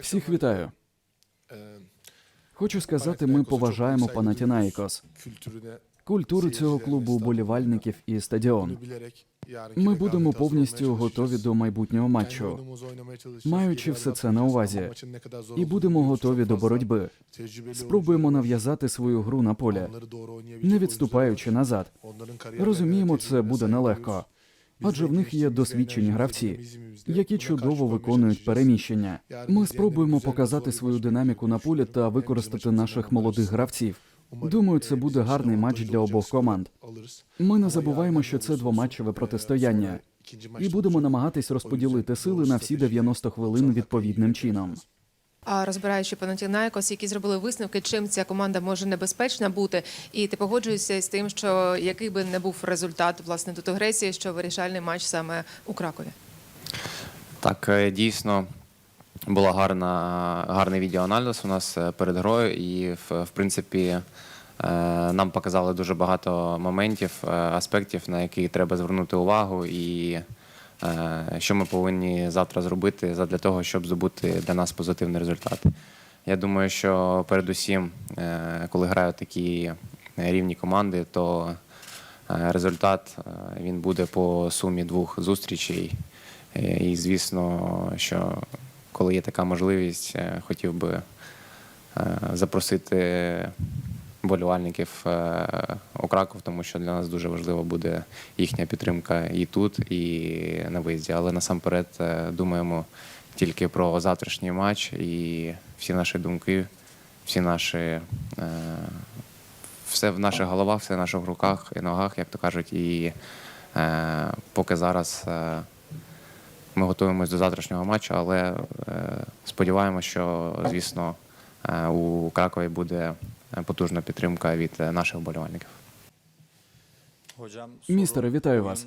Всіх вітаю. Хочу сказати, ми поважаємо Панатінаїкос, культуру цього клубу, уболівальників і стадіон. Ми будемо повністю готові до майбутнього матчу, маючи все це на увазі, і будемо готові до боротьби. Спробуємо нав'язати свою гру на полі, не відступаючи назад. Розуміємо, це буде нелегко, адже в них є досвідчені гравці, які чудово виконують переміщення. Ми спробуємо показати свою динаміку на полі та використати наших молодих гравців. Думаю, це буде гарний матч для обох команд. Ми не забуваємо, що це двоматчеве протистояння, і будемо намагатись розподілити сили на всі 90 хвилин відповідним чином. А розбираючи Панатінаїкос, які зробили висновки, чим ця команда може небезпечна бути, і ти погоджуєшся з тим, що який би не був результат власне тут агресії, що вирішальний матч саме у Кракові. Так, е, дійсно була гарна, гарний відеоаналіз у нас е, перед грою, і в, в принципі е, нам показали дуже багато моментів, аспектів, на які треба звернути увагу, і що ми повинні завтра зробити для того, щоб здобути для нас позитивний результат. Я думаю, що передусім, е, коли грають такі рівні команди, то е, результат е, він буде по сумі двох зустрічей. Е, І звісно, що коли є така можливість, е, хотів би е, запросити болівальників е, у Краков, тому що для нас дуже важливо буде їхня підтримка і тут, і на виїзді. Але насамперед е, думаємо тільки про завтрашній матч і всі наші думки, всі наші. е, Все в наших головах, все в наших руках і ногах, як то кажуть, і е, поки зараз е, ми готуємось до завтрашнього матчу, але е, сподіваємося, що звісно е, у Кракові буде потужна підтримка від е, наших вболівальників. Містере, вітаю вас.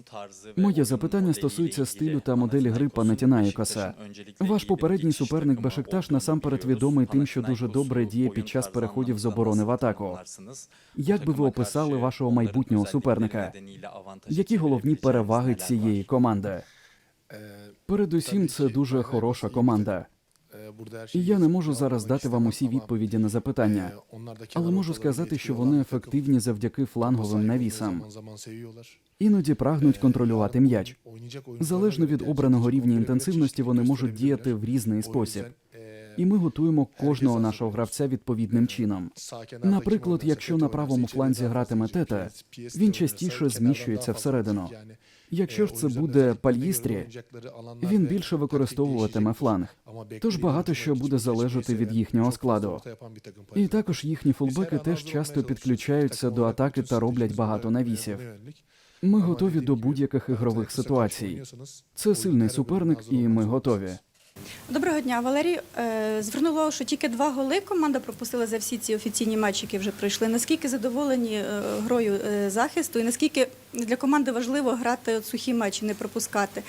Моє запитання стосується стилю та моделі гри Панатінаїкоса. Ваш попередній суперник Бешикташ насамперед відомий тим, що дуже добре діє під час переходів з оборони в атаку. Як би ви описали вашого майбутнього суперника? Які головні переваги цієї команди? Передусім, це дуже хороша команда. І я не можу зараз дати вам усі відповіді на запитання, але можу сказати, що вони ефективні завдяки фланговим навісам. Іноді прагнуть контролювати м'яч. Залежно від обраного рівня інтенсивності, вони можуть діяти в різний спосіб. І ми готуємо кожного нашого гравця відповідним чином. Наприклад, якщо на правому фланзі гратиме тета, він частіше зміщується всередину. Якщо ж це буде пальїстрі, він більше використовуватиме фланг. Тож багато що буде залежати від їхнього складу. І також їхні фулбеки теж часто підключаються до атаки та роблять багато навісів. Ми готові до будь-яких ігрових ситуацій. Це сильний суперник, і ми готові. Доброго дня, Валерій. Е, Звернула увагу, що тільки два голи команда пропустила за всі ці офіційні матчі, які вже пройшли. Наскільки задоволені е, грою е, захисту, і наскільки для команди важливо грати сухі матчі, не пропускати?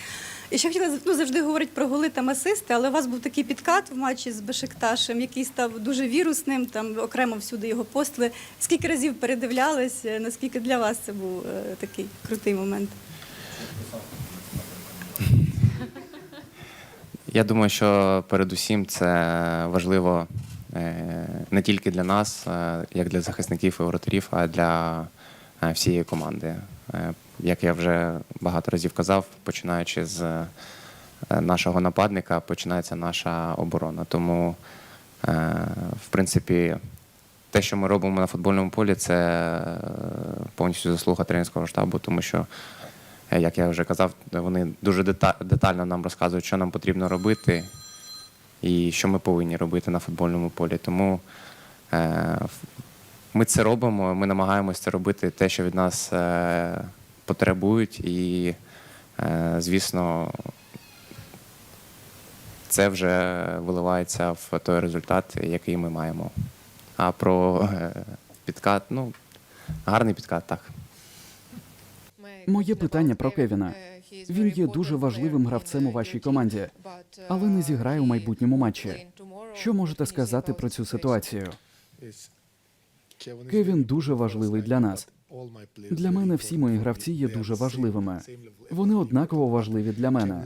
І ще хотіла ну, завжди говорить про голи та асисти, але у вас був такий підкат в матчі з Бешикташем, який став дуже вірусним. Там окремо всюди його постли. Скільки разів передивлялись? Наскільки для вас це був такий крутий момент? Я думаю, що передусім це важливо е, не тільки для нас, е, як для захисників і воротарів, а для е, всієї команди. Як я вже багато разів казав, починаючи з нашого нападника, починається наша оборона. Тому, в принципі, те, що ми робимо на футбольному полі, це повністю заслуга тренерського штабу, тому що Як я вже казав, вони дуже детально нам розказують, що нам потрібно робити і що ми повинні робити на футбольному полі. Тому е, ми це робимо, ми намагаємося робити те, що від нас е, потребують, і, е, звісно, це вже виливається в той результат, який ми маємо. А про е, підкат, ну, гарний підкат, так. Моє питання про Кевіна. Він є дуже важливим гравцем у вашій команді, але не зіграє у майбутньому матчі. Що можете сказати про цю ситуацію? Кевін дуже важливий для нас. Для мене всі мої гравці є дуже важливими. Вони однаково важливі для мене.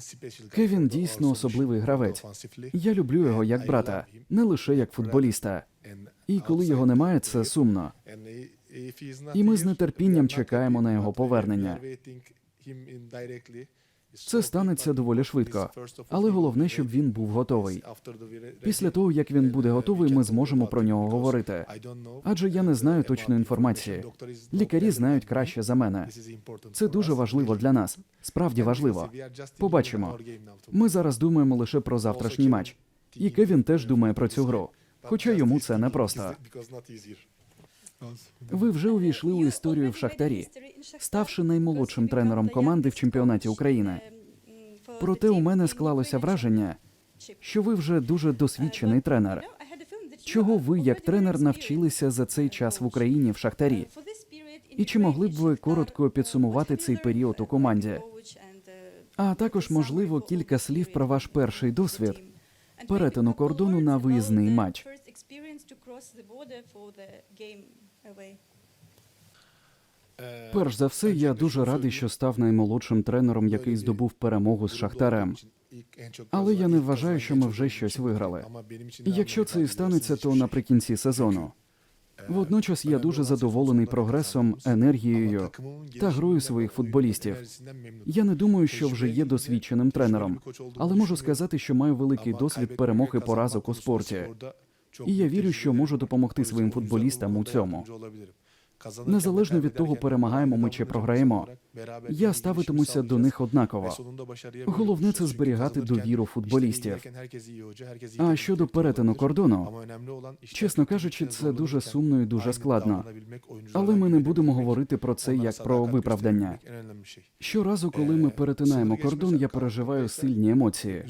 Кевін дійсно особливий гравець. Я люблю його як брата, не лише як футболіста. І коли його немає, це сумно. І ми з нетерпінням чекаємо на його повернення. Це станеться доволі швидко, але головне, щоб він був готовий. Після того, як він буде готовий, ми зможемо про нього говорити. Адже я не знаю точної інформації. Лікарі знають краще за мене. Це дуже важливо для нас. Справді важливо. Побачимо. Ми зараз думаємо лише про завтрашній матч. І Кевін теж думає про цю гру. Хоча йому це непросто. Ви вже увійшли у історію в Шахтарі, ставши наймолодшим тренером команди в чемпіонаті України. Проте у мене склалося враження, що ви вже дуже досвідчений тренер. Чого ви, як тренер, навчилися за цей час в Україні в Шахтарі? І чи могли б ви коротко підсумувати цей період у команді? А також, можливо, кілька слів про ваш перший досвід перетину кордону на виїзний матч. Перш за все, я дуже радий, що став наймолодшим тренером, який здобув перемогу з Шахтарем. Але я не вважаю, що ми вже щось виграли. І якщо це і станеться, то наприкінці сезону. Водночас я дуже задоволений прогресом, енергією та грою своїх футболістів. Я не думаю, що вже є досвідченим тренером, але можу сказати, що маю великий досвід перемог і поразок у спорті. І я вірю, що можу допомогти своїм футболістам у цьому. Незалежно від того, перемагаємо ми чи програємо. Я ставитимуся до них однаково. Головне це зберігати довіру футболістів. А щодо перетину кордону, чесно кажучи, це дуже сумно і дуже складно. Але ми не будемо говорити про це як про виправдання. Щоразу, коли ми перетинаємо кордон, я переживаю сильні емоції,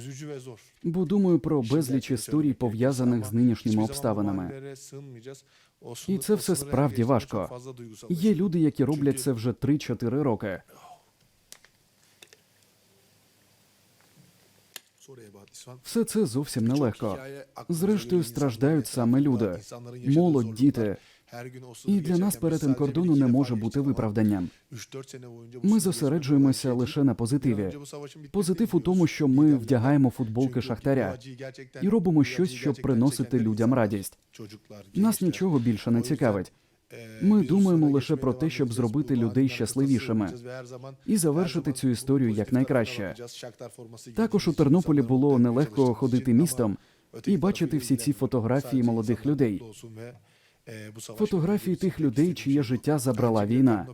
бо думаю про безліч історій, пов'язаних з нинішніми обставинами. І це все справді важко. Є люди, які роблять це вже 3-4 роки. Все це зовсім нелегко. Зрештою, страждають саме люди, молодь, діти. І для нас перетин кордону не може бути виправданням. Ми зосереджуємося лише на позитиві. Позитив у тому, що ми вдягаємо футболки шахтаря і робимо щось, щоб приносити людям радість. Нас нічого більше не цікавить. Ми думаємо лише про те, щоб зробити людей щасливішими і завершити цю історію якнайкраще. Також у Тернополі було нелегко ходити містом і бачити всі ці фотографії молодих людей. Фотографії тих людей, чиє життя забрала війна.